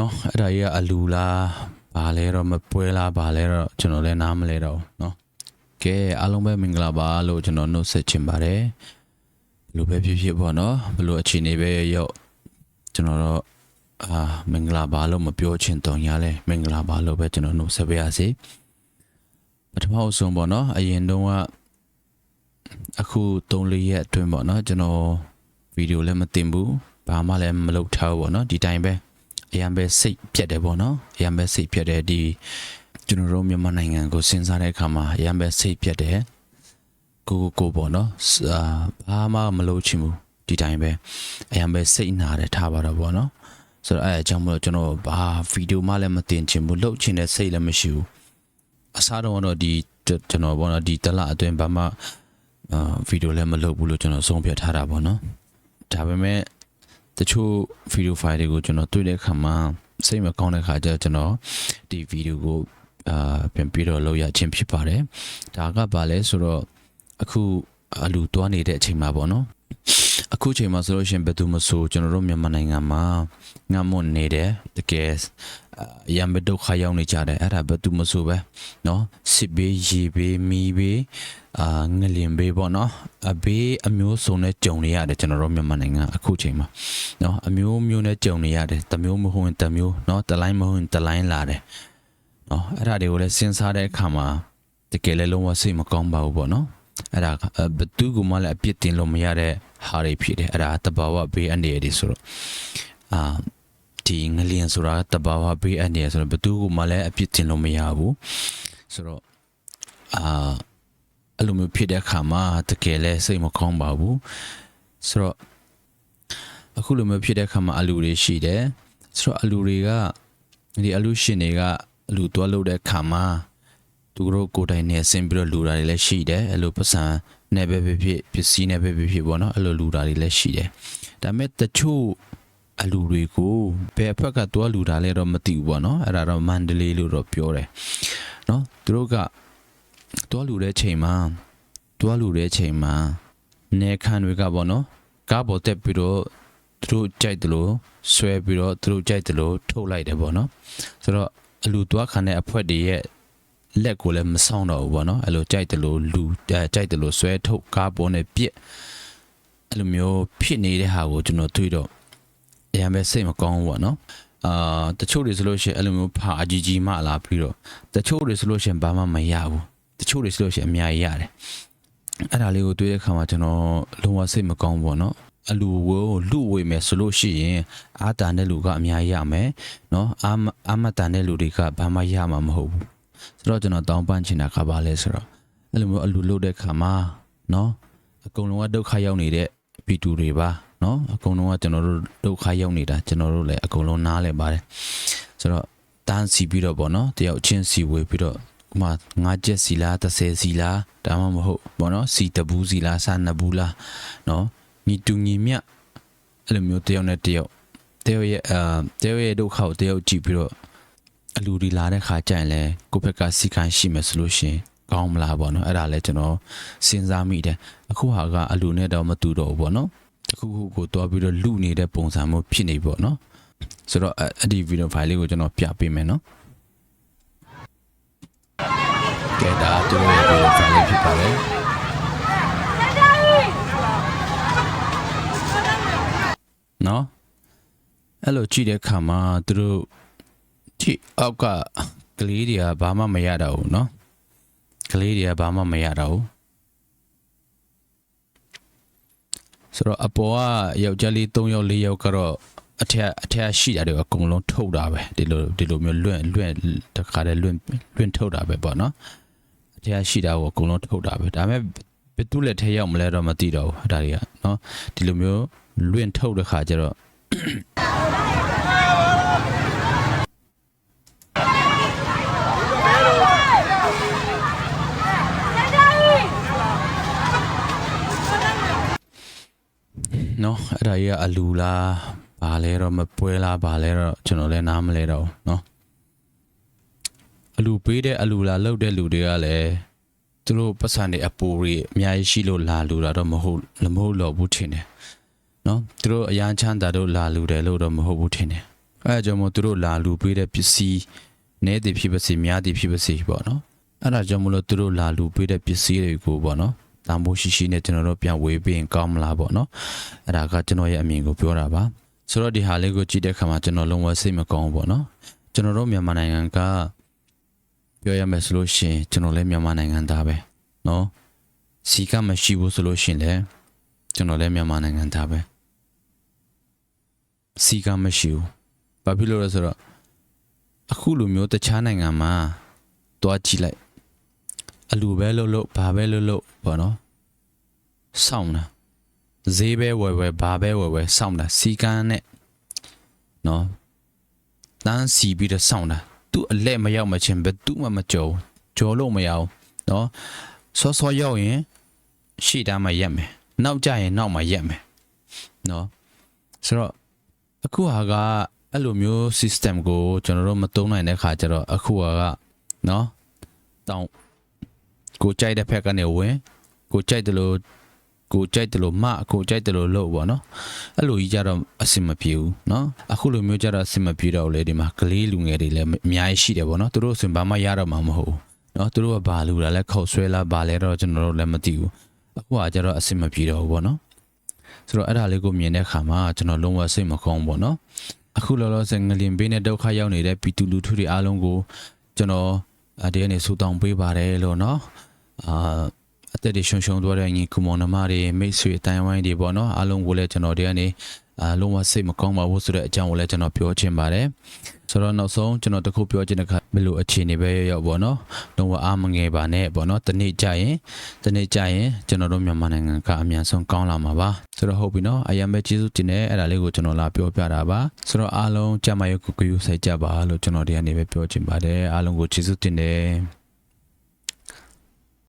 နော်အဲ့ဒါကြီးကအလူလားဘာလဲတော့မပွဲလားဘာလဲတော့ကျွန်တော်လည်းနားမလဲတော့ဘူးနော်ကဲအားလုံးပဲမင်္ဂလာပါလို့ကျွန်တော်နှုတ်ဆက်ချင်ပါတယ်ဘယ်လိုပဲဖြစ်ဖြစ်ပေါ့နော်ဘယ်လိုအခြေအနေပဲရောက်ကျွန်တော်တော့အာမင်္ဂလာပါလို့မပြောချင်တော့ရလဲမင်္ဂလာပါလို့ပဲကျွန်တော်နှုတ်ဆက်ပါရစေပထမအဆုံးပေါ့နော်အရင်တုန်းကအခု3-4ရက်အတွင်းပေါ့နော်ကျွန်တော်ဗီဒီယိုလည်းမတင်ဘူးဘာမှလည်းမလုပ်ထားဘူးပေါ့နော်ဒီတိုင်းပဲ အရင်ပဲစိတ်ပြတ်တယ်ပေါ့နော်အရင်ပဲစိတ်ပြတ်တယ်ဒီကျွန်တော်တို့မြန်မာနိုင်ငံကိုစဉ်းစားတဲ့အခါမှာအရင်ပဲစိတ်ပြတ်တယ်ကိုကိုကိုပေါ့နော်အာဘာမှမလုပ်ချင်ဘူးဒီတိုင်းပဲအရင်ပဲစိတ်နာတယ်ထားပါတော့ပေါ့နော်ဆိုတော့အဲအကြောင်းမလို့ကျွန်တော်ဘာဗီဒီယိုမှလည်းမတင်ချင်ဘူးလုပ်ချင်တဲ့စိတ်လည်းမရှိဘူးအစားတော့တော့ဒီကျွန်တော်ပေါ့နော်ဒီတလအတွင်းဘာမှအာဗီဒီယိုလည်းမလုပ်ဘူးလို့ကျွန်တော်ဆုံးဖြတ်ထားတာပေါ့နော်ဒါပေမဲ့ တချို့ဗီဒီယိုဖိုင်တွေကိုကျွန်တော်တွေ့တဲ့အခါမှာစိတ်မကောင်းတဲ့အခါကျကျွန်တော်ဒီဗီဒီယိုကိုအာပြန်ပြီးတော့လုပ်ရခြင်းဖြစ်ပါတယ်ဒါကဘာလဲဆိုတော့အခုအလူတွားနေတဲ့အချိန်မှာပေါ့နော် အခုချိန်မှာဆိုလို့ရှိရင်ဘယ်သူမဆိုကျွန်တော်တို့မြန်မာနိုင်ငံမှာငတ်မွတ်နေတယ်တကယ်အရံဘဒုက္ခရောက်နေကြတယ်အဲ့ဒါဘယ်သူမဆိုပဲเนาะစစ်ဘေးရေဘေးမီးဘေးအာငလင်ဘေးပေါ့နော်အဘေးအမျိုးစုံနဲ့ကြုံနေရတယ်ကျွန်တော်တို့မြန်မာနိုင်ငံအခုချိန်မှာเนาะအမျိုးမျိုးနဲ့ကြုံနေရတယ်တစ်မျိုးမဟုတ်ရင်တစ်မျိုးเนาะတစ်လိုင်းမဟုတ်ရင်တစ်လိုင်းလာတယ်เนาะအဲ့ဒါတွေကိုလည်းစဉ်းစားတဲ့အခါမှာတကယ်လည်းလုံးဝစိတ်မကောင်းပါဘူးပေါ့နော်အဲ့ဒါဘသူကမှလည်းအပြစ်တင်လို့မရတဲ့ ဟာတွေဖြစ်တယ်အဲ့ဒါတဘာဝဘေးအနေတွေဆိုတော့အာဒီငလျင်ဆိုတာတဘာဝဘေးအနေဆိုတော့ဘသူကမှလည်းအပြစ်တင်လို့မရဘူးဆိုတော့အာအဲ့လိုမျိုးဖြစ်တဲ့အခါမှာတကယ်လဲစိတ်မကောင်းပါဘူးဆိုတော့အခုလိုမျိုးဖြစ်တဲ့အခါမှာအလူတွေရှိတယ်ဆိုတော့အလူတွေကဒီအလူရှင်တွေကအလူတွားလို့တဲ့အခါမှာသူတို့ကိုယ်တိုင်နဲ့ဆင်ပြီးတော့လူတာတွေလည်းရှိတယ်အဲ့လိုပတ်စံ နဲ့ပဲဖြစ်ဖြစ်ပစ္စည်းနဲ့ပဲဖြစ်ဖြစ်ပေါ့နော်အဲ့လိုလူတာတွေလည်းရှိတယ်ဒါပေမဲ့တချို့အလူတွေကိုဘယ်ဘက်ကတွားလူတာလဲတော့မသိဘူးပေါ့နော်အဲ့ဒါတော့မန္တလေးလို့တော့ပြောတယ်နော်သူတို့ကတွားလူတဲ့ချိန်မှာတွားလူတဲ့ချိန်မှာနေခန့်တွေကပေါ့နော်ကားပေါ်တက်ပြီးတော့သူတို့ကြိုက်တယ်လို့ဆွဲပြီးတော့သူတို့ကြိုက်တယ်လို့ထုတ်လိုက်တယ်ပေါ့နော်ဆိုတော့အလူတွားခံတဲ့အဖွဲတွေရဲ့ လက်ကိုလည်းမဆောင်တော့ဘူးပေါ့နော်အဲ့လိုကြိုက်တယ်လို့လူကြိုက်တယ်လို့ဆွဲထုတ်ကားပေါ်နဲ့ပြက်အဲ့လိုမျိုးဖြစ်နေတဲ့ဟာကိုကျွန်တော်တွေ့တော့အရင်ပဲစိတ်မကောင်းဘူးပေါ့နော်အာတချို့တွေဆိုလို့ရှိရင်အဲ့လိုမျိုးဖာအကြီးကြီးမှလာပြီးတော့တချို့တွေဆိုလို့ရှိရင်ဘာမှမရဘူးတချို့တွေဆိုလို့ရှိရင်အများကြီးရတယ်အဲ့ဒါလေးကိုတွေ့တဲ့အခါမှာကျွန်တော်လုံးဝစိတ်မကောင်းဘူးပေါ့နော်အလူကိုလူဝေမယ်ဆိုလို့ရှိရင်အာတာတဲ့လူကအများကြီးရမယ်เนาะအာမအာမတာတဲ့လူတွေကဘာမှရမှာမဟုတ်ဘူး ဆိုတော့ကျွန်တော်တောင်းပန်ချင်တာကဘာလဲဆိုတော့အဲ့လိုမျိုးအလူလုပ်တဲ့ခါမှာเนาะအကုန်လုံးကဒုက္ခရောက်နေတဲ့ပီတူတွေပါเนาะအကုန်လုံးကကျွန်တော်တို့ဒုက္ခရောက်နေတာကျွန်တော်တို့လည်းအကုန်လုံးနားလည်ပါတယ်ဆိုတော့တန်းစီပြီးတော့ပေါ့နော်တယောက်ချင်းစီဝေးပြီးတော့ဥမာငါးချက်စီလား30စီလားဒါမှမဟုတ်ပေါ့နော်စီတဘူးစီလားစာနှစ်ဘူးလားเนาะညီတူညီမြအဲ့လိုမျိုးတယောက်နဲ့တယောက်တယောက်ရဲ့အာတယောက်ရဲ့ဒုက္ခကိုတယောက်ကြည့်ပြီးတော့ အလူဒီလာတဲ့ခါကျရင်လဲကိုယ့်ဘက်ကစီကံရှိမယ်ဆိုလို့ရှိရင်ကောင်းမလားပေါ့နော်အဲ့ဒါလဲကျွန်တော်စဉ်းစားမိတယ်အခုဟာကအလူနဲ့တော့မတူတော့ဘူးပေါ့နော်တခုခုကိုတွားပြီးတော့လူနေတဲ့ပုံစံမျိုးဖြစ်နေပေါ့နော်ဆိုတော့အဲ့ဒီဗီဒီယိုဖိုင်လေးကိုကျွန်တော်ပြပေးမယ်နော်ကဲဒါတို့ရဲ့ဗီဒီယိုဖိုင်လေးဖြစ်ပါတယ်နော်အဲ့လိုကြည့်တဲ့အခါမှာသူတို့ ကြည့်အောက်ကကလေးတွေကဘာမှမရတော့ဘူးနော်ကလေးတွေကဘာမှမရတော့ဘူးဆိုတော့အပေါ်ကယောက်ျားလေး၃ယောက်၄ယောက်ကတော့အထက်အထက်ရှိတာတွေအကုန်လုံးထုတ်တာပဲဒီလိုဒီလိုမျိုးလွင့်လွင့်တခါတည်းလွင့်လွင့်ထုတ်တာပဲပေါ့နော်အထက်ရှိတာကိုအကုန်လုံးထုတ်တာပဲဒါပေမဲ့ဘယ်သူလက်ထဲရောက်မလဲတော့မသိတော့ဘူးဒါတွေကနော်ဒီလိုမျိုးလွင့်ထုတ်တဲ့ခါကျတော့ နော်အဲ့ဒါကြီးကအလူလားဘာလဲတော့မပွဲလားဘာလဲတော့ကျွန်တော်လည်းနားမလဲတော့ဘူးနော်အလူပေးတဲ့အလူလားလှုပ်တဲ့လူတွေကလည်းသူတို့ပတ်စံတွေအပူတွေအများကြီးရှိလို့လာလူတာတော့မဟုတ်မဟုတ်တော့ဘူးထင်တယ်နော်သူတို့အရန်ချမ်းသာတို့လာလူတယ်လို့တော့မဟုတ်ဘူးထင်တယ်အဲဒါကြောင့်မို့သူတို့လာလူပေးတဲ့ပစ္စည်းနဲတည်ဖြစ်ပါစေများတည်ဖြစ်ပါစေပေါ့နော်အဲ့ဒါကြောင့်မို့လို့သူတို့လာလူပေးတဲ့ပစ္စည်းတွေကိုပေါ့နော် တန်ဖိုးရှိရှိနဲ့ကျွန်တော်တို့ပြန်ဝေးပေးရင်ကောင်းမလားပေါ့နော်အဲ့ဒါကကျွန်တော်ရဲ့အမြင်ကိုပြောတာပါဆိုတော့ဒီဟာလေးကိုကြည့်တဲ့အခါမှာကျွန်တော်လုံးဝစိတ်မကောင်းဘူးပေါ့နော်ကျွန်တော်တို့မြန်မာနိုင်ငံကပြောရမယ်ဆိုလို့ရှိရင်ကျွန်တော်လည်းမြန်မာနိုင်ငံသားပဲနော်စီကမရှိဘူးဆိုလို့ရှိရင်လည်းကျွန်တော်လည်းမြန်မာနိုင်ငံသားပဲစီကမရှိဘူးဘာဖြစ်လို့လဲဆိုတော့အခုလိုမျိုးတခြားနိုင်ငံမှာတွားကြည့်လိုက် အလူပဲလို့လို့ဘာပဲလို့လို့ပေါ့နော်စောင့်တာဈေးပဲဝယ်ဝယ်ဘာပဲဝယ်ဝယ်စောင့်တာစီကန်းနဲ့နော်တန်းစီပြီးတော့စောင့်တာသူ့အလက်မရောက်မချင်းဘယ်သူမှမကြော်ကြော်လို့မရအောင်နော်စောစောရောက်ရင်ရှေ့တန်းမှာရက်မယ်နောက်ကျရင်နောက်မှာရက်မယ်နော်ဆိုတော့အခုဟာကအဲ့လိုမျိုး system ကိုကျွန်တော်တို့မသုံးနိုင်တဲ့ခါကျတော့အခုဟာကနော်တောင်း ကိုကြိုက်တဲ့ဖက်ကနေဝင်ကိုကြိုက်တယ်လို့ကိုကြိုက်တယ်လို့မကိုကြိုက်တယ်လို့လုပ်ပေါ့နော်အဲ့လိုကြီးကြတော့အဆင်မပြေဘူးနော်အခုလိုမျိုးကြတော့အဆင်မပြေတော့ဘူးလေဒီမှာကလေးလူငယ်တွေလည်းအများကြီးရှိတယ်ပေါ့နော်သူတို့အဆင်ဘာမှရတော့မှာမဟုတ်ဘူးနော်သူတို့ကဘာလူလာလဲခေါက်ဆွဲလာဘာလဲတော့ကျွန်တော်တို့လည်းမသိဘူးအခုကကြတော့အဆင်မပြေတော့ဘူးပေါ့နော်ဆိုတော့အဲ့ဒါလေးကိုမြင်တဲ့အခါမှာကျွန်တော်လုံးဝစိတ်မကောင်းဘူးပေါ့နော်အခုလောလောဆယ်ငလင်ဘေးနဲ့ဒုက္ခရောက်နေတဲ့ပြည်သူလူထုတွေအားလုံးကိုကျွန်တော်အဒီကနေဆူတောင်းပေးပါတယ်လို့နော် အာအသက်တွေရှုံရှုံသွားတဲ့ညီကူမောင်နှမတွေမိတ်ဆွေအတိုင်းဝိုင်းတွေပေါ့နော်အားလုံးကိုလည်းကျွန်တော်ဒီကနေအာလုံးဝစိတ်မကောင်းပါဘူးဆိုတဲ့အကြောင်းကိုလည်းကျွန်တော်ပြောချင်ပါတယ်ဆိုတော့နောက်ဆုံးကျွန်တော်တခုပြောချင်တဲ့ခါဘယ်လိုအခြေအနေပဲရောက်ပေါ့နော်လုံးဝအားမငယ်ပါနဲ့ပေါ့နော်တနေ့ကြရင်တနေ့ကြရင်ကျွန်တော်တို့မြန်မာနိုင်ငံကအမြန်ဆုံးကောင်းလာမှာပါဆိုတော့ဟုတ်ပြီနော်အရင်ပဲကျေးဇူးတင်တယ်အဲ့ဒါလေးကိုကျွန်တော်လာပြောပြတာပါဆိုတော့အားလုံးကြမ်းမရုပ်ကိုကြယူဆိုင်ကြပါလို့ကျွန်တော်ဒီကနေပဲပြောချင်ပါတယ်အားလုံးကိုကျေးဇူးတင်တယ်